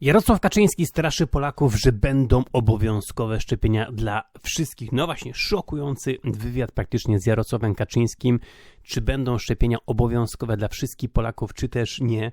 Jarosław Kaczyński straszy Polaków, że będą obowiązkowe szczepienia dla wszystkich. No właśnie, szokujący wywiad praktycznie z Jarosławem Kaczyńskim. Czy będą szczepienia obowiązkowe dla wszystkich Polaków, czy też nie?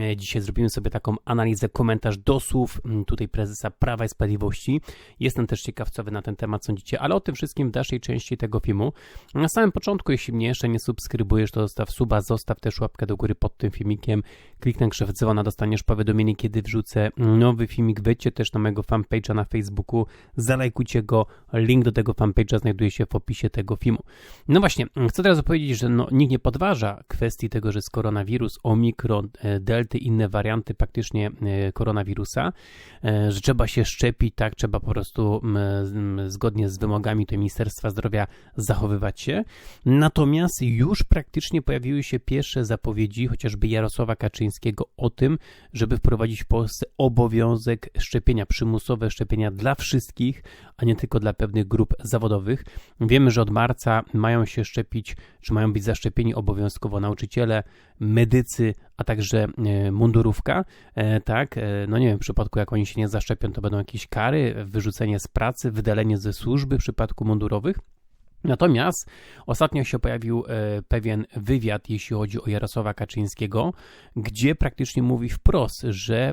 E, dzisiaj zrobimy sobie taką analizę, komentarz do słów tutaj prezesa Prawa i Sprawiedliwości. Jestem też ciekaw, co wy na ten temat sądzicie, ale o tym wszystkim w dalszej części tego filmu. Na samym początku, jeśli mnie jeszcze nie subskrybujesz, to zostaw suba, zostaw też łapkę do góry pod tym filmikiem. Kliknę krzew dzwona, dostaniesz powiadomienie, kiedy wrzucę nowy filmik. Wejdźcie też na mojego fanpage'a na Facebooku, zalajkujcie go. Link do tego fanpage'a znajduje się w opisie tego filmu. No właśnie, chcę teraz powiedzieć, że no, nikt nie podważa kwestii tego, że jest koronawirus, omikron, e, delty, inne warianty praktycznie e, koronawirusa, e, że trzeba się szczepić, tak, trzeba po prostu zgodnie z wymogami to Ministerstwa Zdrowia zachowywać się. Natomiast już praktycznie pojawiły się pierwsze zapowiedzi, chociażby Jarosława Kaczyńskiego o tym, żeby wprowadzić w Polsce obowiązek szczepienia, przymusowe szczepienia dla wszystkich, a nie tylko dla pewnych grup zawodowych. Wiemy, że od marca mają się szczepić, czy mają być zaszczepieni obowiązkowo nauczyciele, medycy, a także e, mundurówka, e, tak, e, no nie wiem, w przypadku jak oni się nie zaszczepią, to będą jakieś kary, wyrzucenie z pracy, wydalenie ze służby w przypadku mundurowych. Natomiast ostatnio się pojawił pewien wywiad, jeśli chodzi o Jarosława Kaczyńskiego, gdzie praktycznie mówi wprost, że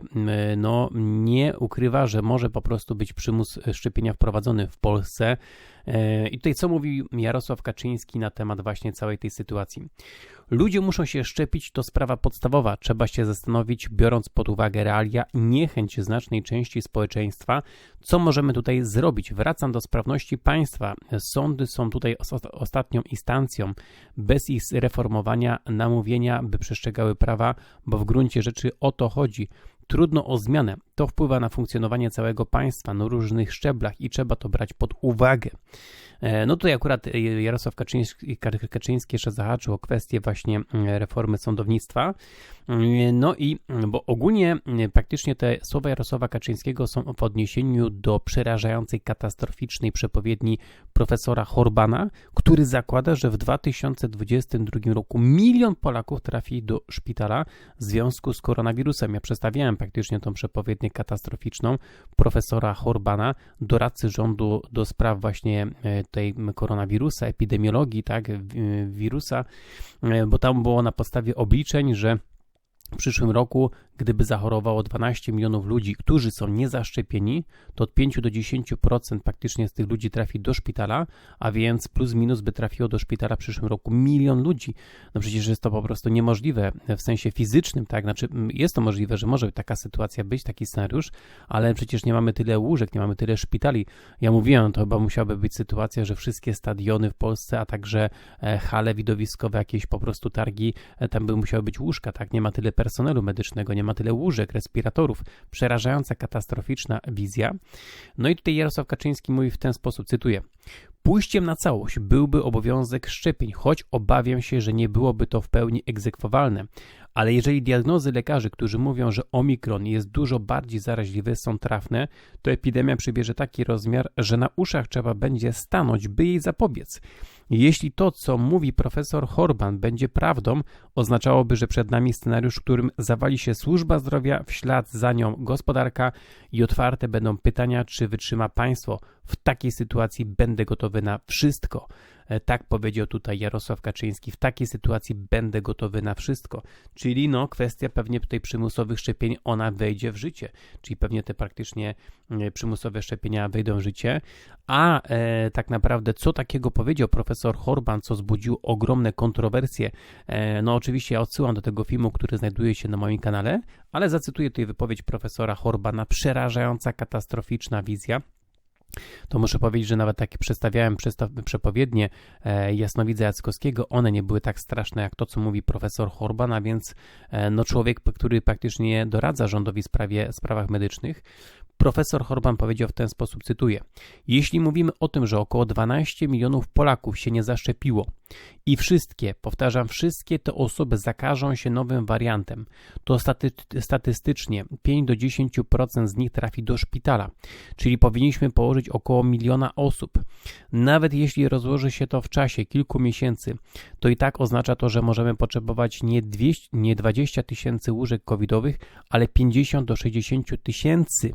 no, nie ukrywa, że może po prostu być przymus szczepienia wprowadzony w Polsce. E, I tutaj co mówi Jarosław Kaczyński na temat właśnie całej tej sytuacji? Ludzie muszą się szczepić, to sprawa podstawowa. Trzeba się zastanowić, biorąc pod uwagę realia i niechęć znacznej części społeczeństwa, co możemy tutaj zrobić. Wracam do sprawności państwa. Sądy są tutaj ostatnią instancją. Bez ich reformowania, namówienia, by przestrzegały prawa, bo w gruncie rzeczy o to chodzi trudno o zmianę. To wpływa na funkcjonowanie całego państwa na różnych szczeblach i trzeba to brać pod uwagę. E, no tutaj akurat e, Jarosław Kaczyński, Kaczyński jeszcze zahaczył o kwestię właśnie e, reformy sądownictwa. No i, bo ogólnie praktycznie te słowa Jarosława Kaczyńskiego są w odniesieniu do przerażającej, katastroficznej przepowiedni profesora Horbana, który zakłada, że w 2022 roku milion Polaków trafi do szpitala w związku z koronawirusem. Ja przedstawiałem praktycznie tą przepowiednię katastroficzną profesora Horbana, doradcy rządu do spraw właśnie tej koronawirusa, epidemiologii, tak, wirusa, e, bo tam było na podstawie obliczeń, że w przyszłym roku gdyby zachorowało 12 milionów ludzi, którzy są niezaszczepieni, to od 5 do 10% praktycznie z tych ludzi trafi do szpitala, a więc plus minus by trafiło do szpitala w przyszłym roku milion ludzi. No przecież jest to po prostu niemożliwe w sensie fizycznym, tak? Znaczy jest to możliwe, że może taka sytuacja być, taki scenariusz, ale przecież nie mamy tyle łóżek, nie mamy tyle szpitali. Ja mówiłem, to chyba musiałaby być sytuacja, że wszystkie stadiony w Polsce, a także e, hale widowiskowe, jakieś po prostu targi, e, tam by musiały być łóżka, tak? Nie ma tyle personelu medycznego, nie ma tyle łóżek, respiratorów. Przerażająca, katastroficzna wizja. No i tutaj Jarosław Kaczyński mówi w ten sposób, cytuję. Pójściem na całość byłby obowiązek szczepień, choć obawiam się, że nie byłoby to w pełni egzekwowalne. Ale jeżeli diagnozy lekarzy, którzy mówią, że omikron jest dużo bardziej zaraźliwy, są trafne, to epidemia przybierze taki rozmiar, że na uszach trzeba będzie stanąć, by jej zapobiec. Jeśli to, co mówi profesor Horban, będzie prawdą, oznaczałoby, że przed nami scenariusz, w którym zawali się służba zdrowia, w ślad za nią gospodarka i otwarte będą pytania, czy wytrzyma państwo. W takiej sytuacji będę gotowy na wszystko. E, tak powiedział tutaj Jarosław Kaczyński. W takiej sytuacji będę gotowy na wszystko. Czyli no, kwestia pewnie tutaj przymusowych szczepień, ona wejdzie w życie. Czyli pewnie te praktycznie e, przymusowe szczepienia wejdą w życie. A e, tak naprawdę, co takiego powiedział profesor Horban, co zbudziło ogromne kontrowersje? E, no, oczywiście ja odsyłam do tego filmu, który znajduje się na moim kanale, ale zacytuję tutaj wypowiedź profesora Horbana. Przerażająca, katastroficzna wizja to muszę powiedzieć, że nawet takie przedstawiałem przepowiednie e, Jasnowidza Jackowskiego, one nie były tak straszne jak to, co mówi profesor Horban, a więc e, no, człowiek, który praktycznie doradza rządowi w sprawie, sprawach medycznych. Profesor Horban powiedział w ten sposób, cytuję: Jeśli mówimy o tym, że około 12 milionów Polaków się nie zaszczepiło, i wszystkie, powtarzam, wszystkie te osoby zakażą się nowym wariantem, to staty statystycznie 5 do 10% z nich trafi do szpitala, czyli powinniśmy położyć około miliona osób. Nawet jeśli rozłoży się to w czasie kilku miesięcy, to i tak oznacza to, że możemy potrzebować nie, 200, nie 20 tysięcy łóżek covidowych, ale 50 do 60 tysięcy.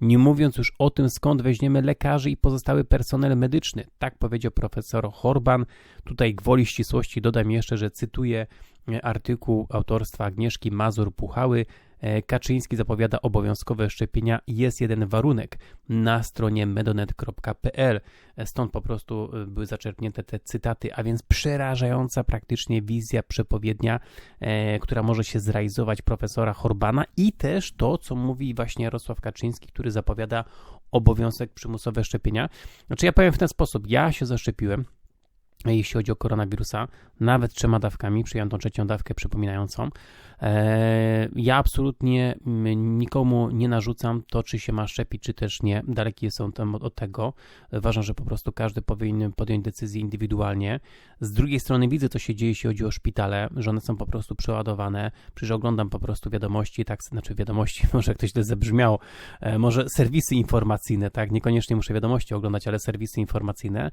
Nie mówiąc już o tym, skąd weźmiemy lekarzy i pozostały personel medyczny. Tak powiedział profesor Horban. Tutaj gwoli ścisłości dodam jeszcze, że cytuję e, artykuł autorstwa Agnieszki Mazur-Puchały. E, Kaczyński zapowiada obowiązkowe szczepienia. Jest jeden warunek na stronie medonet.pl. E, stąd po prostu były zaczerpnięte te cytaty, a więc przerażająca praktycznie wizja przepowiednia, która może się zrealizować profesora Horbana i też to, co mówi właśnie Jarosław Kaczyński, który zapowiada obowiązek przymusowe szczepienia. Znaczy ja powiem w ten sposób, ja się zaszczepiłem, jeśli chodzi o koronawirusa, nawet trzema dawkami, przyjąłem tą trzecią dawkę przypominającą. E, ja absolutnie nikomu nie narzucam to, czy się ma szczepić, czy też nie. Daleki jestem od tego. Uważam, że po prostu każdy powinien podjąć decyzję indywidualnie. Z drugiej strony widzę, co się dzieje, jeśli chodzi o szpitale, że one są po prostu przeładowane. Przecież oglądam po prostu wiadomości, tak, znaczy wiadomości, może ktoś to zabrzmiało, e, może serwisy informacyjne, tak, niekoniecznie muszę wiadomości oglądać, ale serwisy informacyjne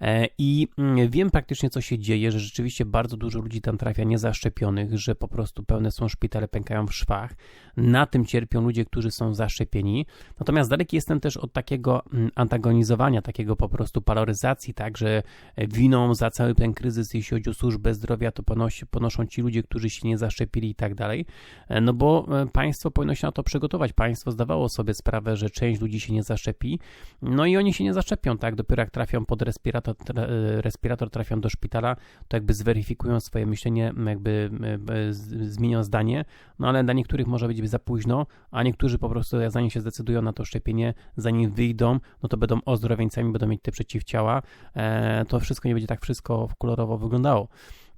e, i mm, wiem praktycznie, co się dzieje, że rzeczywiście bardzo dużo ludzi tam trafia niezaszczepionych, że po prostu pełne są szpitale, pękają w szwach. Na tym cierpią ludzie, którzy są zaszczepieni. Natomiast daleki jestem też od takiego mm, antagonizowania, takiego po prostu polaryzacji, tak, że winą za cały ten kryzys, jeśli chodzi o służbę zdrowia, to ponosi, ponoszą ci ludzie, którzy się nie zaszczepili i tak dalej. E, no bo e, państwo powinno się na to przygotować. Państwo zdawało sobie sprawę, że część ludzi się nie zaszczepi, no i oni się nie zaszczepią, tak, dopiero jak trafią pod respirator, e, respirator trafią do szpitala, to jakby zweryfikują swoje myślenie, jakby zmienią zdanie, no ale dla niektórych może być za późno, a niektórzy po prostu zanim się zdecydują na to szczepienie, zanim wyjdą, no to będą ozdrowieńcami, będą mieć te przeciwciała, e, to wszystko nie będzie tak wszystko kolorowo wyglądało.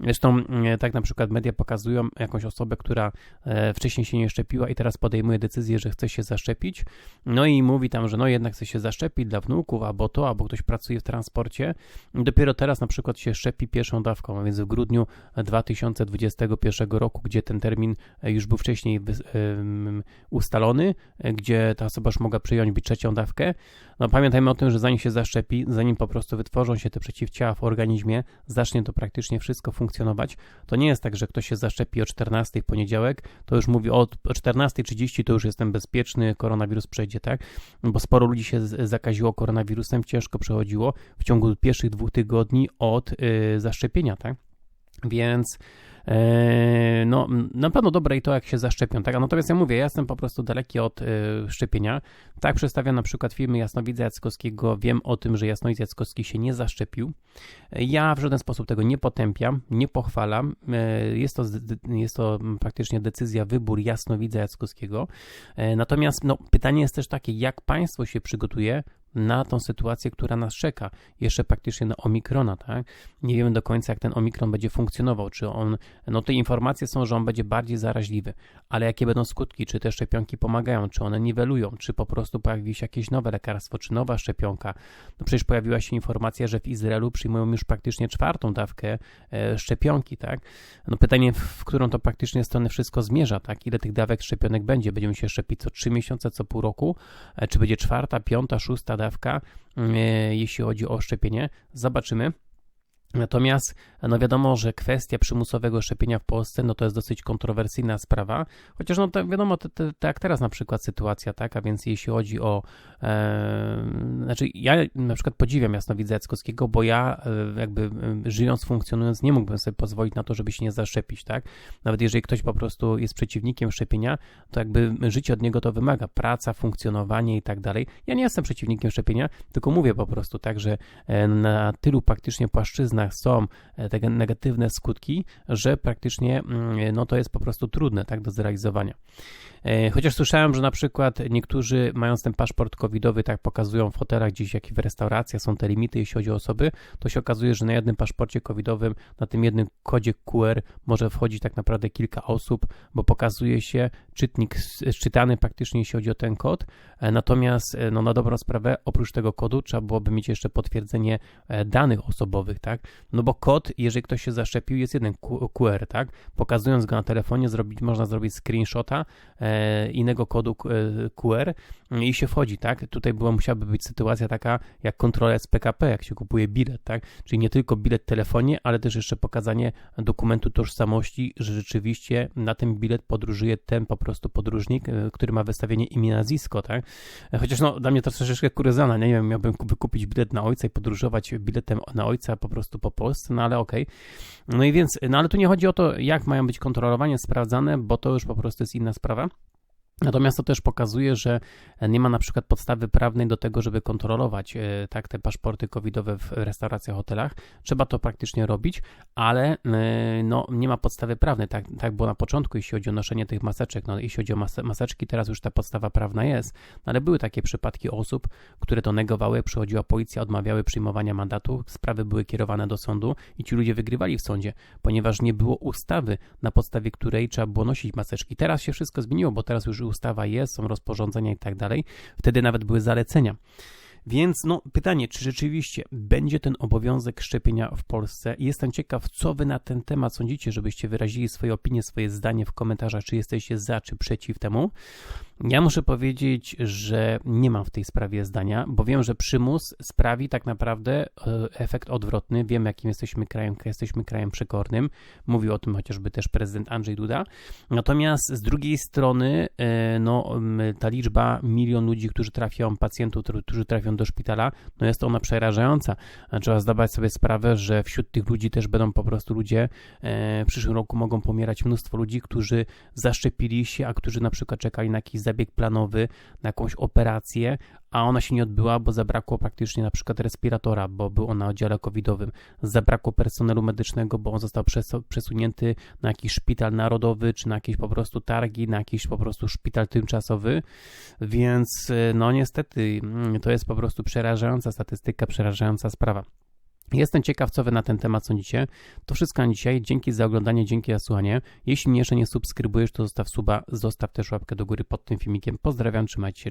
Zresztą mm, tak na przykład media pokazują jakąś osobę, która e, wcześniej się nie szczepiła i teraz podejmuje decyzję, że chce się zaszczepić. No i mówi tam, że no jednak chce się zaszczepić dla wnuków, albo to, albo ktoś pracuje w transporcie. Dopiero teraz na przykład się szczepi pierwszą dawką, a więc w grudniu 2021 roku, gdzie ten termin e, już był wcześniej ustalony, e, gdzie ta osoba już mogła przyjąć być trzecią dawkę. No pamiętajmy o tym, że zanim się zaszczepi, zanim po prostu wytworzą się te przeciwciała w organizmie, zacznie to praktycznie wszystko funkcjonować funkcjonować. To nie jest tak, że ktoś się zaszczepi o 14 w poniedziałek, to już mówi o, o 14.30 to już jestem bezpieczny, koronawirus przejdzie, tak? Bo sporo ludzi się zakaziło koronawirusem, ciężko przechodziło w ciągu pierwszych dwóch tygodni od y, zaszczepienia, tak? Więc no, na pewno dobre i to, jak się zaszczepią, tak? Natomiast ja mówię, ja jestem po prostu daleki od y, szczepienia. Tak przedstawiam na przykład firmy Jasnowidza Jackowskiego, wiem o tym, że Jasnowidz Jackowski się nie zaszczepił. Ja w żaden sposób tego nie potępiam, nie pochwalam. Y, jest to, jest to praktycznie decyzja, wybór Jasnowidza Jackowskiego. Y, natomiast no, pytanie jest też takie, jak państwo się przygotuje na tą sytuację, która nas czeka, jeszcze praktycznie na Omikrona, tak? Nie wiemy do końca, jak ten Omikron będzie funkcjonował, czy on, no te informacje są, że on będzie bardziej zaraźliwy, ale jakie będą skutki, czy te szczepionki pomagają, czy one niwelują, czy po prostu pojawi się jakieś nowe lekarstwo, czy nowa szczepionka. No przecież pojawiła się informacja, że w Izraelu przyjmują już praktycznie czwartą dawkę e, szczepionki, tak? No pytanie, w którą to praktycznie stronę wszystko zmierza, tak? Ile tych dawek szczepionek będzie? Będziemy się szczepić co trzy miesiące, co pół roku? E, czy będzie czwarta, piąta, szósta dawka, e, jeśli chodzi o szczepienie. Zobaczymy. Natomiast no wiadomo, że kwestia przymusowego szczepienia w Polsce no to jest dosyć kontrowersyjna sprawa, chociaż no to wiadomo, tak jak teraz na przykład sytuacja, tak, a więc jeśli chodzi o, e, znaczy ja na przykład podziwiam Jasnowidza Jackowskiego, bo ja e, jakby e, żyjąc, funkcjonując nie mógłbym sobie pozwolić na to, żeby się nie zaszczepić, tak, nawet jeżeli ktoś po prostu jest przeciwnikiem szczepienia, to jakby życie od niego to wymaga, praca, funkcjonowanie i tak dalej. Ja nie jestem przeciwnikiem szczepienia, tylko mówię po prostu tak, że e, na tylu praktycznie płaszczyznach są e, te negatywne skutki, że praktycznie mm, no to jest po prostu trudne tak do zrealizowania. E, Chociaż słyszałem, że na przykład niektórzy mając ten paszport covidowy, tak pokazują w hotelach gdzieś, jak i w restauracjach, są te limity, jeśli chodzi o osoby, to się okazuje, że na jednym paszporcie covidowym, na tym jednym kodzie QR może wchodzić tak naprawdę kilka osób, bo pokazuje się czytnik czytany praktycznie, jeśli chodzi o ten kod. E, Natomiast e, no, na dobrą sprawę, oprócz tego kodu trzeba byłoby mieć jeszcze potwierdzenie danych osobowych, tak? No bo kod, jeżeli ktoś się zaszczepił, jest jeden QR, tak? Pokazując go na telefonie, zrobić, można zrobić screenshota innego kodu e, QR i się wchodzi, tak? Tutaj była, musiałaby być sytuacja taka jak kontrola z PKP, jak się kupuje bilet, tak? Czyli nie tylko bilet w telefonie, ale też jeszcze pokazanie dokumentu tożsamości, że rzeczywiście na ten bilet podróżuje ten po prostu podróżnik, e, który ma wystawienie imię, nazwisko, tak? E, Chociaż no, dla mnie to troszeczkę kuriozalne, nie wiem, miałbym kup- kupić bilet na ojca i podróżować biletem na ojca po prostu po Polsce, no ale okej. No i więc, no ale tu nie chodzi o to, jak mają być kontrolowane, sprawdzane, bo to już po prostu jest inna sprawa. Natomiast to też pokazuje, że nie ma na przykład podstawy prawnej do tego, żeby kontrolować e, tak te paszporty covidowe w restauracjach, hotelach. Trzeba to praktycznie robić, ale e, no, nie ma podstawy prawnej. Tak, tak było na początku, jeśli chodzi o noszenie tych maseczek. No, jeśli chodzi o mas- maseczki, teraz już ta podstawa prawna jest, no, ale były takie przypadki osób, które to negowały, przychodziła policja, odmawiały przyjmowania mandatu, sprawy były kierowane do sądu i ci ludzie wygrywali w sądzie, ponieważ nie było ustawy, na podstawie której trzeba było nosić maseczki. Teraz się wszystko zmieniło, bo teraz już ustawa jest, są rozporządzenia i tak dalej. Wtedy nawet były zalecenia. Więc no, pytanie, czy rzeczywiście będzie ten obowiązek szczepienia w Polsce? Jestem ciekaw, co wy na ten temat sądzicie, żebyście wyrazili swoje opinie, swoje zdanie w komentarzach, czy jesteście za, czy przeciw temu. Ja muszę powiedzieć, że nie mam w tej sprawie zdania, bo wiem, że przymus sprawi tak naprawdę e, efekt odwrotny. Wiem, jakim jesteśmy krajem, jesteśmy krajem przekornym. Mówił o tym chociażby też prezydent Andrzej Duda. Natomiast z drugiej strony, e, no, ta liczba milion ludzi, którzy trafią, pacjentów, którzy- trafią do szpitala, no jest ona przerażająca. Trzeba zdawać sobie sprawę, że wśród tych ludzi też będą po prostu ludzie, e, w przyszłym roku mogą pomierać mnóstwo ludzi, którzy zaszczepili się, a którzy na przykład czekali na jakiś zabieg planowy, na jakąś operację, a ona się nie odbyła, bo zabrakło praktycznie na przykład respiratora, bo był on na oddziale covidowym, zabrakło personelu medycznego, bo on został przes- przesunięty na jakiś szpital narodowy, czy na jakieś po prostu targi, na jakiś po prostu szpital tymczasowy, więc e, no niestety mm, to jest po prostu przerażająca statystyka, przerażająca sprawa. Jestem ciekaw, co wy na ten temat sądzicie. To wszystko na dzisiaj. Dzięki za oglądanie, dzięki za słuchanie. Jeśli jeszcze nie subskrybujesz, to zostaw suba, zostaw też łapkę do góry pod tym filmikiem. Pozdrawiam, trzymajcie się.